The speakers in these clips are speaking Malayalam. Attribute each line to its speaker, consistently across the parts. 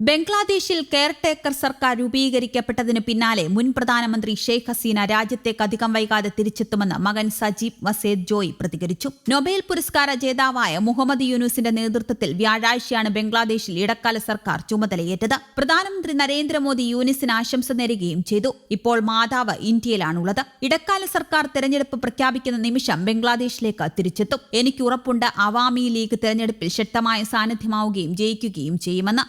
Speaker 1: ബംഗ്ലാദേശിൽ കെയർടേക്കർ സർക്കാർ രൂപീകരിക്കപ്പെട്ടതിന് പിന്നാലെ മുൻ പ്രധാനമന്ത്രി ഷെയ്ഖ് ഹസീന രാജ്യത്തേക്ക് അധികം വൈകാതെ തിരിച്ചെത്തുമെന്ന് മകൻ സജീബ് വസേദ് ജോയ് പ്രതികരിച്ചു. നൊബേൽ പുരസ്കാര ജേതാവായ മുഹമ്മദ് യൂനുസിന്റെ നേതൃത്വത്തിൽ വ്യാഴാഴ്ചയാണ് ബംഗ്ലാദേശിൽ ഇടക്കാല സർക്കാർ ചുമതലയേറ്റത്. പ്രധാനമന്ത്രി നരേന്ദ്രമോദി യൂനിസിന് ആശംസ നേരുകയും ചെയ്തു. ഇപ്പോൾ മാതാവ് ഇന്ത്യയിലാണുള്ളത്. ഇടക്കാല സർക്കാർ തെരഞ്ഞെടുപ്പ് പ്രഖ്യാപിക്കുന്ന നിമിഷം ബംഗ്ലാദേശിലേക്ക് തിരിച്ചെത്തും. എനിക്ക് ഉറപ്പുണ്ട് അവാമി ലീഗ് തെരഞ്ഞെടുപ്പിൽ ശക്തമായ സാന്നിധ്യമാവുകയും ജയിക്കുകയും ചെയ്യുമെന്ന്.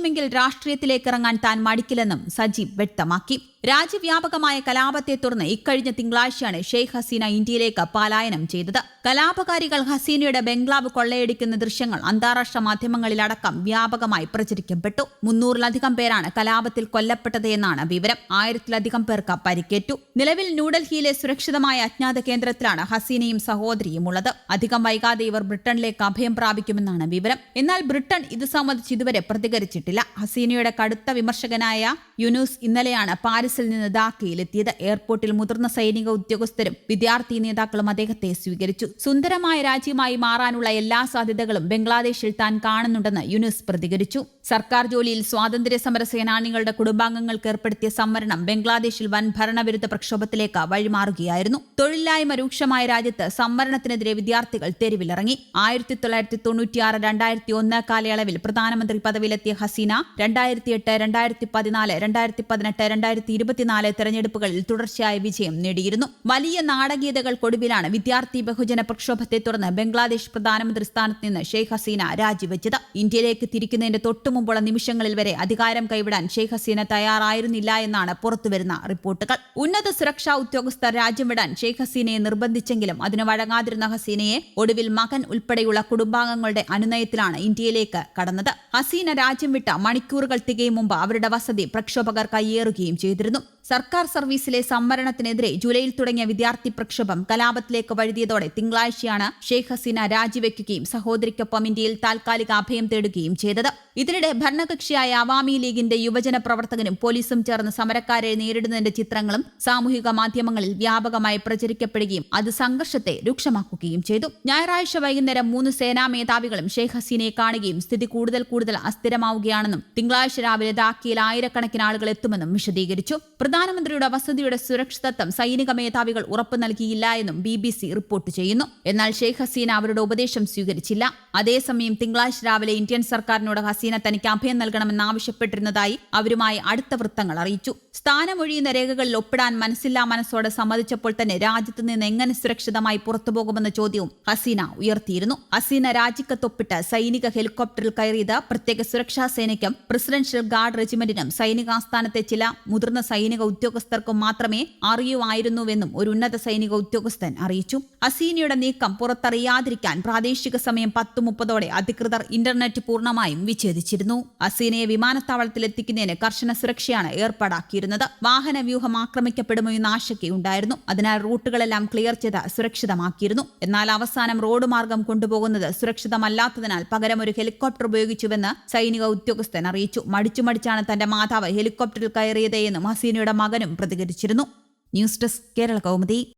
Speaker 1: ആവശ്യമെങ്കിൽ രാഷ്ട്രീയത്തിലേക്ക് ഇറങ്ങാൻ താൻ മടിക്കില്ലെന്നും സജീവ് വ്യക്തമാക്കി. രാജ്യവ്യാപകമായ കലാപത്തെ തുടർന്ന് ഇക്കഴിഞ്ഞ തിങ്കളാഴ്ചയാണ് ഷെയ്ഖ് ഹസീന ഇന്ത്യയിലേക്ക് പലായനം ചെയ്തത്. കലാപകാരികൾ ഹസീനയുടെ ബംഗ്ലാവ് കൊള്ളയടിക്കുന്ന ദൃശ്യങ്ങൾ അന്താരാഷ്ട്ര മാധ്യമങ്ങളിലടക്കം വ്യാപകമായി പ്രചരിക്കപ്പെട്ടു. മുന്നൂറിലധികം പേരാണ് കലാപത്തിൽ കൊല്ലപ്പെട്ടത് എന്നാണ് വിവരം. ആയിരത്തിലധികം പേർക്ക് പരിക്കേറ്റു. നിലവിൽ ന്യൂഡൽഹിയിലെ സുരക്ഷിതമായ അജ്ഞാത കേന്ദ്രത്തിലാണ് ഹസീനയും സഹോദരിയും ഉള്ളത് അധികം വൈകാതെ ഇവർ ബ്രിട്ടനിലേക്ക് അഭയം പ്രാപിക്കുമെന്നാണ് വിവരം. എന്നാൽ ബ്രിട്ടൻ ഇത് സംബന്ധിച്ച് ഇതുവരെ പ്രതികരിച്ചിട്ടില്ല. ഹസീനയുടെ കടുത്ത വിമർശകനായ യുനൂസ് ഇന്നലെയാണ് പാരീസിൽ നിന്ന് ധാക്കയിലെത്തിയത് എയർപോർട്ടിൽ മുതിർന്ന സൈനിക ഉദ്യോഗസ്ഥരും വിദ്യാർത്ഥി നേതാക്കളും അദ്ദേഹത്തെ സ്വീകരിച്ചു. സുന്ദരമായ രാജ്യമായി മാറാനുള്ള എല്ലാ സാധ്യതകളും ബംഗ്ലാദേശിൽ താൻ കാണുന്നുണ്ടെന്ന് യുനുസ് പ്രതികരിച്ചു. സർക്കാർ ജോലിയിൽ സ്വാതന്ത്ര്യ സമര സേനാനികളുടെ കുടുംബാംഗങ്ങൾക്ക് ഏർപ്പെടുത്തിയ സംവരണം ബംഗ്ലാദേശിൽ വൻ ഭരണവിരുദ്ധ പ്രക്ഷോഭത്തിലേക്ക് വഴിമാറുകയായിരുന്നു. തൊഴിലില്ലായ്മ രൂക്ഷമായ രാജ്യത്ത് സംവരണത്തിനെതിരെ വിദ്യാർത്ഥികൾ തെരുവിലിറങ്ങി. ആയിരത്തി തൊള്ളായിരത്തി തൊണ്ണൂറ്റിയാറ് രണ്ടായിരത്തി ഒന്ന് കാലയളവിൽ പ്രധാനമന്ത്രി പദവിയിലെത്തിയ ഹസീന രണ്ടായിരത്തി എട്ട് രണ്ടായിരത്തി പതിനാല് രണ്ടായിരത്തി പതിനെട്ട് രണ്ടായിരത്തി ഇരുപത്തിനാല് തെരഞ്ഞെടുപ്പുകളിൽ തുടർച്ചയായ വിജയം നേടിയിരുന്നു. വലിയ നാടകീയതകൾക്കൊടുവിലാണ് വിദ്യാർത്ഥി ബഹുജന പ്രക്ഷോഭത്തെ തുടർന്ന് ബംഗ്ലാദേശ് പ്രധാനമന്ത്രി സ്ഥാനത്ത് നിന്ന് ഷെയ്ഖ് ഹസീന രാജിവെച്ചത്. ഇന്ത്യയിലേക്ക് തിരിക്കുന്നതിന്റെ തൊട്ടുമുമ്പുള്ള നിമിഷങ്ങളിൽ വരെ അധികാരം കൈവിടാൻ ഷെയ്ഖ് ഹസീന തയ്യാറായിരുന്നില്ല എന്നാണ് പുറത്തുവരുന്ന റിപ്പോർട്ടുകൾ. ഉന്നത സുരക്ഷാ ഉദ്യോഗസ്ഥർ രാജ്യം വിടാൻ ഷെയ്ഖ് ഹസീനയെ നിർബന്ധിച്ചെങ്കിലും അതിന് വഴങ്ങാതിരുന്ന ഹസീനയെ ഒടുവിൽ മകൻ ഉൾപ്പെടെയുള്ള കുടുംബാംഗങ്ങളുടെ അനുനയത്തിലാണ് ഇന്ത്യയിലേക്ക് കടന്നത്. ഹസീന രാജ്യം വിട്ട മണിക്കൂറുകൾ തികയും മുമ്പ് അവരുടെ വസതി പ്രക്ഷോഭകർ കയ്യേറുകയും ചെയ്തിരുന്നു. の。സർക്കാർ സർവീസിലെ സംവരണത്തിനെതിരെ ജൂലൈയിൽ തുടങ്ങിയ വിദ്യാർത്ഥി പ്രക്ഷോഭം കലാപത്തിലേക്ക് വഴുതിയതോടെ തിങ്കളാഴ്ചയാണ് ഷെയ്ഖ് ഹസീന രാജിവെക്കുകയും സഹോദരിക്കൊപ്പം ഇന്ത്യയിൽ താൽക്കാലിക അഭയം തേടുകയും ചെയ്തത്. ഇതിനിടെ ഭരണകക്ഷിയായ അവാമി ലീഗിന്റെ യുവജന പ്രവർത്തകനും പോലീസും ചേർന്ന് സമരക്കാരെ നേരിടുന്നതിന്റെ ചിത്രങ്ങളും സാമൂഹിക മാധ്യമങ്ങളിൽ വ്യാപകമായി പ്രചരിക്കപ്പെടുകയും അത് സംഘർഷത്തെ രൂക്ഷമാക്കുകയും ചെയ്തു. ഞായറാഴ്ച വൈകുന്നേരം മൂന്ന് സേനാ മേധാവികളും ഷെയ്ഖ് ഹസീനയെ കാണുകയും സ്ഥിതി കൂടുതൽ കൂടുതൽ അസ്ഥിരമാവുകയാണെന്നും തിങ്കളാഴ്ച രാവിലെ ധാക്കയിൽ ആയിരക്കണക്കിന് ആളുകൾ എത്തുമെന്നും വിശദീകരിച്ചു. പ്രധാനമന്ത്രിയുടെ വസതിയുടെ സുരക്ഷിതത്വം സൈനിക മേധാവികൾ ഉറപ്പു നൽകിയില്ല എന്നും ബി ബി സി റിപ്പോർട്ട് ചെയ്യുന്നു. എന്നാൽ ഷെയ്ഖ് ഹസീന അവരുടെ ഉപദേശം സ്വീകരിച്ചില്ല. അതേസമയം തിങ്കളാഴ്ച രാവിലെ ഇന്ത്യൻ സർക്കാരിനോട് ഹസീന തനിക്ക് അഭയം നൽകണമെന്ന് ആവശ്യപ്പെട്ടിരുന്നതായി അവരുമായി അടുത്ത വൃത്തങ്ങൾ അറിയിച്ചു. സ്ഥാനമൊഴിയുന്ന രേഖകളിൽ ഒപ്പിടാൻ മനസ്സില്ലാ മനസ്സോടെ സമ്മതിച്ചപ്പോൾ തന്നെ രാജ്യത്ത് നിന്ന് എങ്ങനെ സുരക്ഷിതമായി പുറത്തുപോകുമെന്ന ചോദ്യവും ഹസീന ഉയർത്തിയിരുന്നു. ഹസീന രാജിക്കത്തൊപ്പിട്ട് സൈനിക ഹെലികോപ്റ്ററിൽ കയറിയത് പ്രത്യേക സുരക്ഷാ സേനയ്ക്കും പ്രസിഡൻഷ്യൽ ഗാർഡ് റെജിമെന്റിനും സൈനികാസ്ഥാനത്തെ ചില മുതിർന്ന സൈനിക ഉദ്യോഗസ്ഥർക്കും മാത്രമേ അറിയുമായിരുന്നുവെന്നും ഒരു ഉന്നത സൈനിക ഉദ്യോഗസ്ഥൻ അറിയിച്ചു. അസീനയുടെ നീക്കം പുറത്തറിയാതിരിക്കാൻ പ്രാദേശിക സമയം പത്ത് മുപ്പതോടെ അധികൃതർ ഇന്റർനെറ്റ് പൂർണമായും വിച്ഛേദിച്ചിരുന്നു. അസീനയെ വിമാനത്താവളത്തിൽ എത്തിക്കുന്നതിന് കർശന സുരക്ഷയാണ് ഏർപ്പാടാക്കിയിരുന്നത്. വാഹന വ്യൂഹം ആക്രമിക്കപ്പെടുമോ എന്ന ആശങ്കയുണ്ടായിരുന്നു അതിനാൽ റൂട്ടുകളെല്ലാം ക്ലിയർ ചെയ്ത് സുരക്ഷിതമാക്കിയിരുന്നു. എന്നാൽ അവസാനം റോഡ് മാർഗം കൊണ്ടുപോകുന്നത് സുരക്ഷിതമല്ലാത്തതിനാൽ പകരം ഒരു ഹെലികോപ്റ്റർ ഉപയോഗിച്ചുവെന്ന് സൈനിക ഉദ്യോഗസ്ഥൻ അറിയിച്ചു. മടിച്ചു മടിച്ചാണ് തന്റെ മാതാവ് ഹെലികോപ്റ്ററിൽ കയറിയത് എന്നും മകനും പ്രതികരിച്ചിരുന്നു. News desk Kerala Kaumudi.